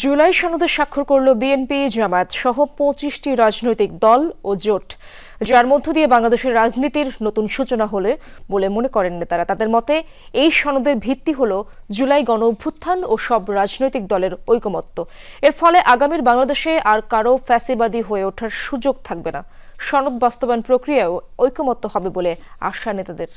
জুলাই সনদে স্বাক্ষর করল বিএনপি, জামায়াত সহ পঁচিশটি রাজনৈতিক দল ও জোট। যার মধ্য দিয়ে বাংলাদেশের রাজনীতির নতুন সূচনা হলে বলে মনে করেন নেতারা। তাদের মতে, এই সনদের ভিত্তি হল জুলাই গণ অভ্যুত্থান ও সব রাজনৈতিক দলের ঐকমত্য। এর ফলে আগামীর বাংলাদেশে আর কারও ফ্যাসিবাদী হয়ে ওঠার সুযোগ থাকবে না। সনদ বাস্তবায়ন প্রক্রিয়াও ঐকমত্য হবে বলে আশা নেতাদের।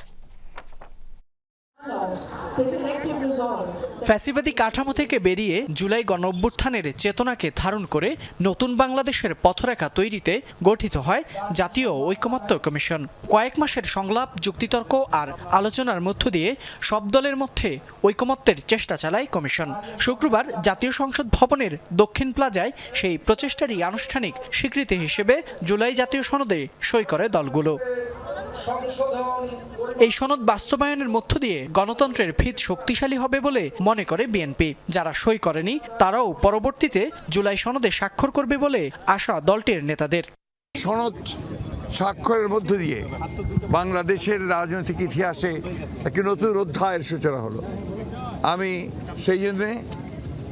ফ্যাসিবাদী কাঠামো থেকে বেরিয়ে জুলাই গণ অভ্যুত্থানের চেতনাকে ধারণ করে নতুন বাংলাদেশের পথরেখা তৈরিতে গঠিত হয় জাতীয় ঐকমত্য কমিশন। কয়েক মাসের সংলাপ, যুক্তিতর্ক আর আলোচনার মধ্য দিয়ে সব দলের মধ্যে ঐকমত্যের চেষ্টা চালায় কমিশন। শুক্রবার জাতীয় সংসদ ভবনের দক্ষিণ প্লাজায় সেই প্রচেষ্টারই আনুষ্ঠানিক স্বীকৃতি হিসেবে জুলাই জাতীয় সনদে সই করে দলগুলো। এই সনদ বাস্তবায়নের মধ্য দিয়ে গণতন্ত্রের ভিত শক্তিশালী হবে বলে মনে করে বিএনপি। যারা সই করেনি তারাও পরবর্তীতে জুলাই সনদে স্বাক্ষর করবে বলে আশা দলটির নেতাদের। সনদ স্বাক্ষরের মধ্য দিয়ে বাংলাদেশের রাজনৈতিক ইতিহাসে একটি নতুন অধ্যায়ের সূচনা হলো। আমি সেই জন্যে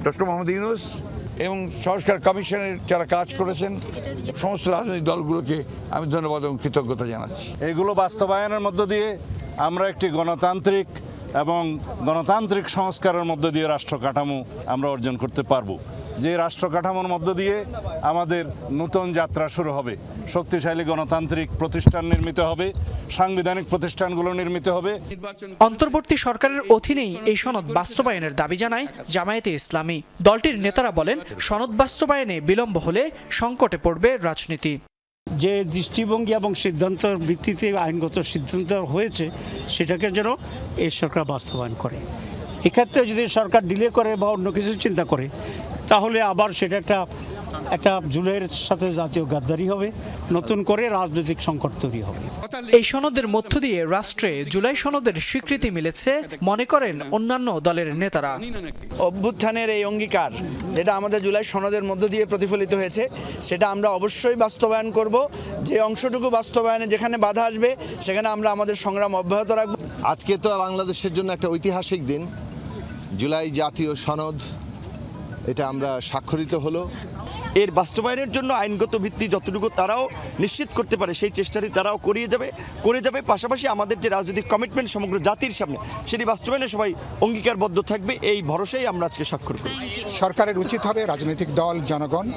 ডক্টর মোহাম্মদ ইউনুস এবং সংস্কার কমিশনের যারা কাজ করেছেন, সমস্ত রাজনৈতিক দলগুলোকে আমি ধন্যবাদ এবং কৃতজ্ঞতা জানাচ্ছি। এগুলো বাস্তবায়নের মধ্য দিয়ে আমরা একটি গণতান্ত্রিক এবং গণতান্ত্রিক সংস্কারের মধ্য দিয়ে রাষ্ট্র কাঠামো আমরা অর্জন করতে পারব। যে রাষ্ট্র কাঠামোর মধ্য দিয়ে আমাদের নতুন যাত্রা শুরু হবে। শক্তিশালী গণতান্ত্রিক প্রতিষ্ঠান নির্মিত হবে সাংবিধানিক প্রতিষ্ঠানগুলো নির্মিত হবে। অন্তর্বর্তী সরকারের অধীনেই এই সনদ বাস্তবায়নের দাবি জানায় জামায়াতে ইসলামী। দলটির নেতারা বলেন সনদ বাস্তবায়নে বিলম্ব হলে সংকটে পড়বে রাজনীতি। যে দৃষ্টিভঙ্গি এবং সিদ্ধান্তের ভিত্তিতে আইনগত সিদ্ধান্ত হয়েছে সেটাকে যেন এই সরকার বাস্তবায়ন করে। এক্ষেত্রে যদি সরকার ডিলে করে বা অন্য কিছু চিন্তা করে তাহলে আবার সেটা একটা একটা জুলাইয়ের সাথে জাতীয় গাদ্দারি হবে নতুন করে রাজনৈতিক সংকট তৈরি হবে। এই সনদের মধ্য দিয়ে রাষ্ট্রে জুলাই সনদের স্বীকৃতি মিলেছে মনে করেন অন্যান্য দলের নেতারা। অভ্যুত্থানের এই অঙ্গীকার যেটা আমাদের জুলাই সনদের মধ্য দিয়ে প্রতিফলিত হয়েছে সেটা আমরা অবশ্যই বাস্তবায়ন করব। যে অংশটুকু বাস্তবায়নে যেখানে বাধা আসবে সেখানে আমরা আমাদের সংগ্রাম অব্যাহত রাখব। আজকে তো বাংলাদেশের জন্য একটা ঐতিহাসিক দিন। জুলাই জাতীয় সনদ এটা আমরা স্বাক্ষরিত হলো। এর বাস্তবায়নের জন্য আইনগত ভিত্তি যতটুকু তারাও নিশ্চিত করতে পারে, সেই চেষ্টাটি তারাও করিয়ে যাবে, করে যাবে। পাশাপাশি আমাদের যে রাজনৈতিক কমিটমেন্ট সমগ্র জাতির সামনে, সেটি বাস্তবায়নে সবাই অঙ্গীকারবদ্ধ থাকবে, এই ভরসাই আমরা আজকে স্বাক্ষর করি। সরকারের উচিত হবে রাজনৈতিক দল, জনগণ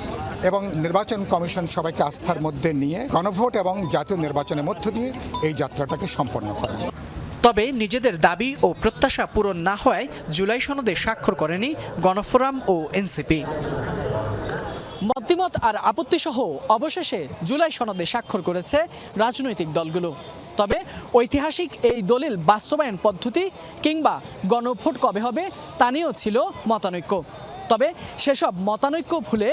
এবং নির্বাচন কমিশন সবাইকে আস্থার মধ্যে নিয়ে গণভোট এবং জাতীয় নির্বাচনের মধ্য দিয়ে এই যাত্রাটাকে সম্পন্ন করা। তবে নিজেদের দাবি ও প্রত্যাশা পূরণ না হওয়ায় জুলাই সনদে স্বাক্ষর করেনি গণফোরাম ও এনসিপি। মতামত আর আপত্তি সহ অবশেষে জুলাই সনদে স্বাক্ষর করেছে রাজনৈতিক দলগুলো। তবে ঐতিহাসিক এই দলিল বাস্তবায়ন পদ্ধতি কিংবা গণভোট কবে হবে তা নিয়েও ছিল মতানৈক্য। তবে সেসব মতানৈক্য ভুলে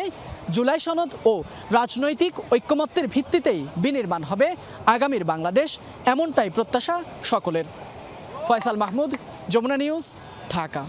জুলাই সনদ ও রাজনৈতিক ঐক্যমত্যের ভিত্তিতেই বিনির্মাণ হবে আগামীর বাংলাদেশ। এমনটাই প্রত্যাশা সকলের। ফয়সাল মাহমুদ, যমুনা নিউজ, ঢাকা।